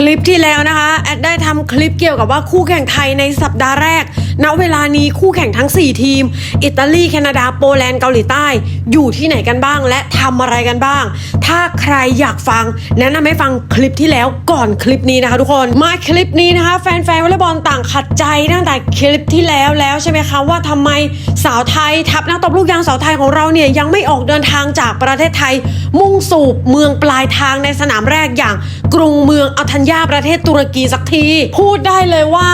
คลิปที่แล้วนะคะแอดได้ทำคลิปเกี่ยวกับว่าคู่แข่งไทยในสัปดาห์แรก ณ เวลานี้คู่แข่งทั้ง 4 ทีม อิตาลี แคนาดา โปแลนด์ เกาหลีใต้ อยู่ที่ไหนกันบ้าง และทำอะไรกันบ้าง ถ้าใครอยากฟัง แนะนำให้ฟังคลิปที่แล้วก่อนคลิปนี้นะคะทุกคน มาคลิปนี้นะคะ แฟนๆวอลเลย์บอลต่างขัดใจตั้งแต่คลิปที่แล้วแล้วใช่ไหมคะว่าทำไมสาวไทยทัพนักตบลูกยางสาวไทยของเราเนี่ยยังไม่ออกเดินทางจากประเทศไทย มุ่งสู่เมืองปลายทางในสนามแรกอย่างกรุงเมืองอัลทัญญาประเทศตุรกีสักที พูดได้เลยว่า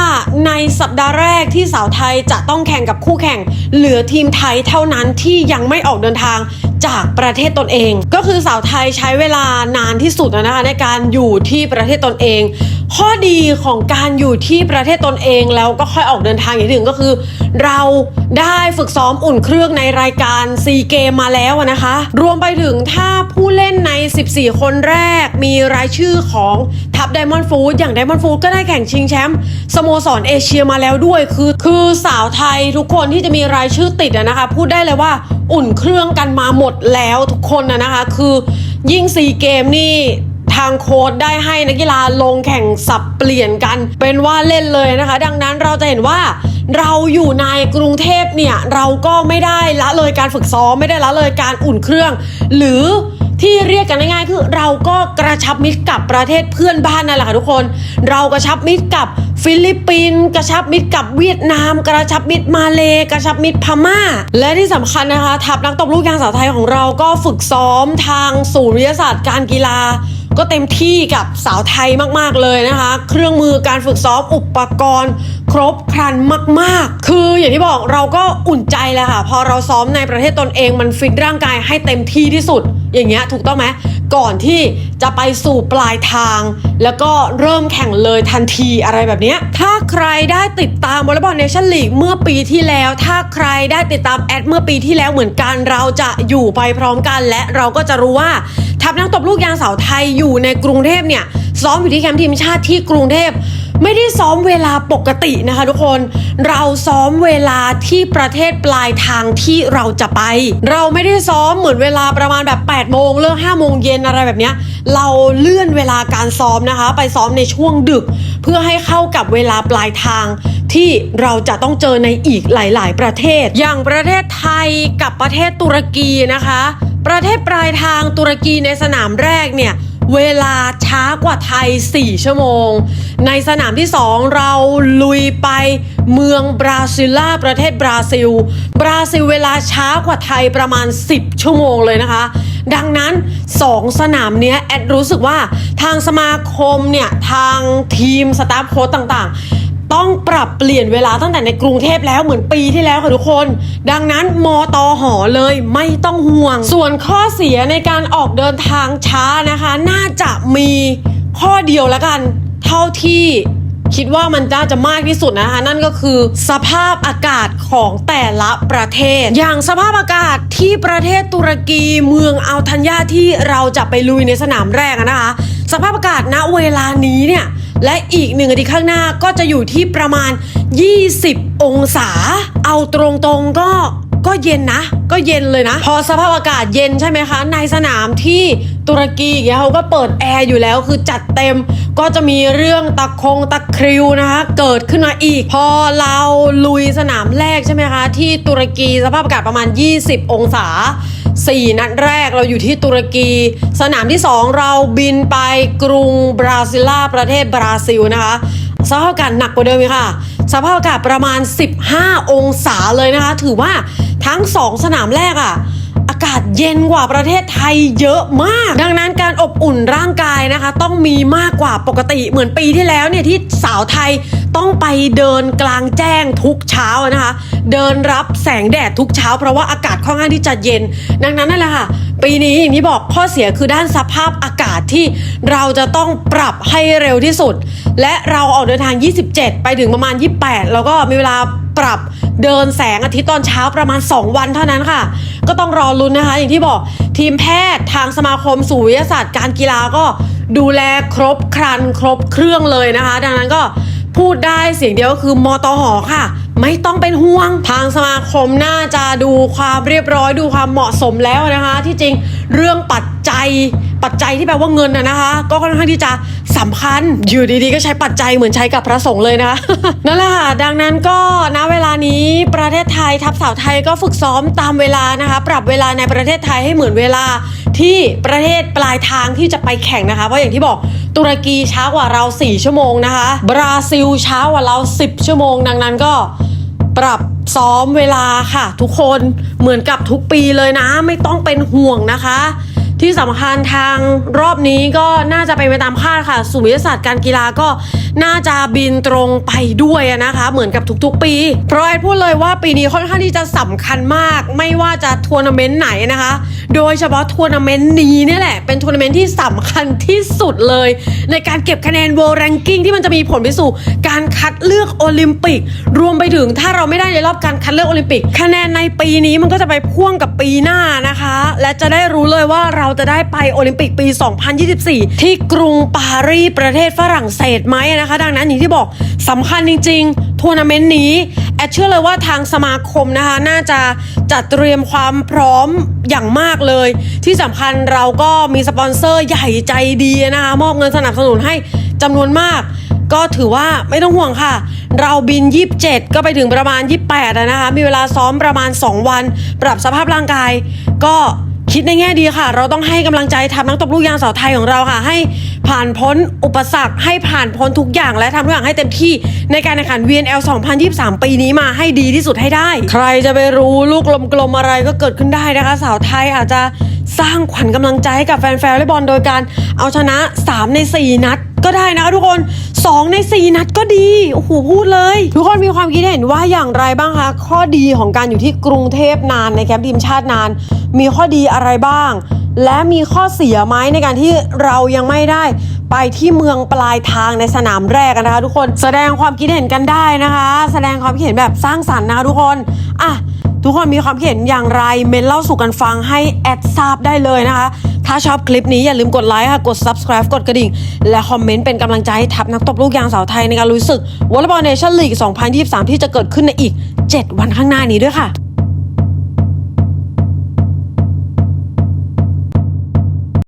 ในสัปดาห์แรกที่สาวไทยจะต้องแข่งกับคู่แข่ง เหลือทีมไทยเท่านั้นที่ยังไม่ออกเดินทาง จากประเทศตนเอง ก็คือสาวไทยใช้เวลานานที่สุดนะคะในการอยู่ที่ประเทศตนเอง ข้อดีของการอยู่ที่ประเทศตนเองแล้วก็ค่อยออกเดินทางอย่างที่หนึ่งก็คือ เราได้ฝึกซ้อมอุ่นเครื่องในรายการซีเกมมาแล้วนะคะ รวมไปถึงถ้าผู้เล่นใน 14 คนแรกมีรายชื่อของทัพไดมอนด์ฟูดอย่างไดมอนด์ฟูดก็ได้แข่งชิงแชมป์สโมสรเอเชียมาแล้วด้วยคือ คือสาวไทยทุกคนที่จะมีรายชื่อติดนะคะ พูดได้เลยว่าอุ่นเครื่องกันมาหมดแล้วทุกคนอะนะคะ คือยิ่งซีเกมนี่ทางโค้ดได้ให้นักกีฬาลงแข่งสับเปลี่ยนกัน เป็นว่าเล่นเลยนะคะ ดังนั้นเราจะเห็นว่าเราอยู่ในกรุงเทพเนี่ย เราก็ไม่ได้ละเลยการฝึกซ้อมไม่ได้ละเลยการอุ่นเครื่อง หรือที่เรียกกันง่ายๆคือเราก็กระชับมิตรกับประเทศเพื่อนบ้านนั่นแหละค่ะทุกคน เรากระชับมิตรกับ ฟิลิปปินส์กระชับมิตรกับเวียดนาม กระชับมิตรมาเลกระชับมิตรพม่า และที่สำคัญนะคะทัพนักตบลูกยางสาวไทยของเราก็ฝึกซ้อมทางศูนย์วิทยาศาสตร์การกีฬา ก็เต็มที่กับสาวไทยมากๆเลยนะคะ เครื่องมือการฝึกซ้อมอุปกรณ์ ครบครันมาก ๆ คืออย่างที่บอกเราก็อุ่นใจแหละค่ะ พอเราซ้อมในประเทศตนเองมันฟิตร่างกายให้เต็มที่ที่สุดอย่างเงี้ยถูกต้องไหม ก่อนที่จะไปสู่ปลายทาง แล้วก็เริ่มแข่งเลยทันทีอะไรแบบนี้ ถ้าใครได้ติดตามวอลเลย์บอลเนชั่นลีกเมื่อปีที่แล้ว ถ้าใครได้ติดตามแอดเมื่อปีที่แล้วเหมือนกันเราจะอยู่ไปพร้อมกัน และเราก็จะรู้ว่าทัพนักตบลูกยางสาวไทยอยู่ในกรุงเทพเนี่ยซ้อมอยู่ที่แคมป์ทีมชาติที่กรุงเทพ ไม่ได้ซ้อมเวลาปกตินะคะทุกคน เราซ้อมเวลาที่ประเทศปลายทางที่เราจะไป เราไม่ได้ซ้อมเหมือนเวลาประมาณแบบ8โมงเลิก5โมงเย็นอะไรแบบเนี้ย เราเลื่อนเวลาการซ้อมนะคะ ไปซ้อมในช่วงดึก เพื่อให้เข้ากับเวลาปลายทางที่เราจะต้องเจอในอีกหลาย ๆ ประเทศ อย่างประเทศไทยกับประเทศตุรกีนะคะประเทศปลายทางตุรกีในสนามแรกเนี่ย เวลาช้ากว่าไทย 4 ชั่วโมง ในสนามที่ 2 เราลุยไปเมืองบราซิล่าประเทศบราซิล บราซิลเวลาช้ากว่าไทยประมาณ 10 ชั่วโมงเลยนะคะ ดังนั้น 2 สนามเนี้ยแอดรู้สึกว่าทางสมาคมเนี่ย ทางทีมสตาฟโค้ชต่างๆ ต้องปรับเปลี่ยนเวลาตั้งแต่ในกรุงเทพแล้วเหมือนปีที่แล้วค่ะทุกคน ดังนั้นมอตอหอเลยไม่ต้องห่วง ส่วนข้อเสียในการออกเดินทางช้านะคะ น่าจะมีข้อเดียวล้วกัน เท่าที่คิดว่ามันน่าจะมากที่สุดนะคะ นั่นก็คือสภาพอากาศของแต่ละประเทศ อย่างสภาพอากาศที่ประเทศตุรกีเมืองอัลทัญญาที่เราจะไปลุยในสนามแรกนะคะ สภาพอากาศณเวลานี้เนี่ย และอีกหนึ่งอาทิตย์ข้างหน้าก็จะอยู่ที่ประมาณ 20 องศา เอาตรงๆก็ก็เย็นนะ ก็เย็นเลยนะ พอสภาพอากาศเย็นใช่ไหมคะ ในสนามที่ตุรกีอย่างเงี้ยเขาก็เปิดแอร์อยู่แล้วคือจัดเต็ม ก็จะมีเรื่องตะคงตะคริวนะคะ เกิดขึ้นมาอีก พอเราลุยสนามแรกใช่ไหมคะ ที่ตุรกีสภาพอากาศประมาณ 20 องศา 4 นัดแรกเราอยู่ที่ตุรกี สนามที่ 2 เราบินไปกรุงบราซิล่าประเทศบราซิลนะคะสภาพอากาศหนักกว่าเดิมค่ะ สภาพอากาศประมาณ 15 องศาเลยนะคะ ถือว่าทั้ง 2 สนามแรกอะอากาศเย็นกว่าประเทศไทยเยอะมาก ดังนั้นการอบอุ่นร่างกายนะคะ ต้องมีมากกว่าปกติเหมือนปีที่แล้วเนี่ยที่สาวไทย ต้องไปเดินกลางแจ้งทุกเช้านะคะ เดินรับแสงแดดทุกเช้า เพราะว่าอากาศค่อนข้างที่จะเย็น ดังนั้นนั่นแหละค่ะ ปีนี้อย่างที่บอกข้อเสียคือด้านสภาพอากาศที่เราจะต้องปรับให้เร็วที่สุด และเราออกเดินทาง 27 ไปถึงประมาณ 28 แล้วก็มีเวลาปรับเดินแสงอาทิตย์ตอนเช้าประมาณ 2 วันเท่านั้นค่ะ ก็ต้องรอลุ้นนะคะ อย่างที่บอกทีมแพทย์ทางสมาคมสูวิทยาศาสตร์การกีฬาก็ดูแลครบครันครบเครื่องเลยนะคะ ดังนั้นก็ พูดได้เสียงเดียวก็คือมตหอค่ะ ไม่ต้องเป็นห่วง ทางสมาคมน่าจะดูความเรียบร้อยดูความเหมาะสมแล้วนะคะ ที่จริงเรื่องปัจจัย ปัจจัยที่แปลว่าเงินนะนะคะ ก็ค่อนข้างที่จะสำคัญ อยู่ดีๆ ก็ใช้ปัจจัยเหมือนใช้กับพระสงฆ์เลยนะคะนั่นแหละค่ะดังนั้นก็ณเวลานี้ประเทศไทยทัพสาวไทยก็ฝึกซ้อมตามเวลานะคะ ปรับเวลาในประเทศไทยให้เหมือนเวลาที่ประเทศปลายทางที่จะไปแข่งนะคะเพราะอย่างที่บอกตุรกีช้ากว่าเรา 4 ชั่วโมงนะคะ บราซิลช้ากว่าเรา 10 ชั่วโมง ดังนั้นก็ปรับซ้อมเวลาค่ะ ทุกคนเหมือนกับทุกปีเลยนะ ไม่ต้องเป็นห่วงนะคะ ที่สำคัญทางรอบนี้ก็น่าจะเป็นไปตามคาดค่ะ ศูนย์วิทยาศาสตร์การกีฬาก็ น่าจะบินตรงไปด้วยนะคะ เหมือนกับทุกๆ ปี เพราะไอ้พูดเลยว่าปีนี้ค่อนข้างที่จะสำคัญมาก ไม่ว่าจะทัวร์นาเมนต์ไหนนะคะ โดยเฉพาะทัวร์นาเมนต์นี้เนี่ยแหละ เป็นทัวร์นาเมนต์ที่สำคัญที่สุดเลย ในการเก็บคะแนน World Ranking ที่มันจะมีผลไปสู่การคัดเลือกโอลิมปิก รวมไปถึงถ้าเราไม่ได้ในรอบการคัดเลือกโอลิมปิก คะแนนในปีนี้มันก็จะไปพ่วงกับปีหน้านะคะ และจะได้รู้เลยว่าเราจะได้ไปโอลิมปิกปี 2024 ที่กรุงปารีสประเทศฝรั่งเศสไหมนะนะคะ ดังนั้นอย่างที่บอกสำคัญจริงๆทัวร์นาเมนต์นี้แอดเชื่อเลยว่าทางสมาคมนะคะ น่าจะจัดเตรียมความพร้อมอย่างมากเลย ที่สำคัญเราก็มีสปอนเซอร์ใหญ่ใจดีนะคะ มอบเงินสนับสนุนให้จำนวนมาก ก็ถือว่าไม่ต้องห่วงค่ะ เราบิน 27 ก็ไปถึงประมาณ 28นะคะมีเวลาซ้อมประมาณ 2 วัน ปรับสภาพร่างกายก็ คิดในแง่ดีค่ะ เราต้องให้กำลังใจทำนักตบลูกยางสาวไทยของเราค่ะ ให้ผ่านพ้นอุปสรรค ให้ผ่านพ้นทุกอย่างและทำทุกอย่างให้เต็มที่ในการแข่งขัน VNL 2023 ปีนี้มาให้ดีที่สุดให้ได้ ใครจะไปรู้ลูกกลมๆอะไรก็เกิดขึ้นได้นะคะ สาวไทยอาจจะสร้างขวัญกำลังใจให้กับแฟนๆวอลเลย์บอลโดยการเอาชนะ 3 ใน 4 นัดก็ได้นะคะทุกคน 2 ใน 4 นัดก็ดีโอ้โหพูดเลย ทุกคนมีความคิดเห็นว่าอย่างไรบ้างคะ ข้อดีของการอยู่ที่กรุงเทพนานในแคมป์ทีมชาตินาน มีข้อดีอะไรบ้าง และมีข้อเสียไหมในการที่เรายังไม่ได้ไปที่เมืองปลายทางในสนามแรกนนะคะ ทุกคนแสดงความคิดเห็นกันได้นะคะ แสดงความคิดเห็นแบบสร้างสรรค์นะคะทุกคนอะทุกคนมีความคิดเห็นอย่างไร เมนเล่าสู่กันฟังให้แอดทราบได้เลยนะคะ ถ้าชอบคลิปนี้อย่าลืมกดไลค์ค่ะ กด subscribe กดกระดิ่ง และคอมเมนต์เป็นกำลังใจให้ทัพนักตบลูกยางสาวไทยในการลุยศึกวอลเลย์บอลเนชั่นลีก 2023 ที่จะเกิดขึ้นในอีก 7 วันข้างหน้านี้ด้วยค่ะ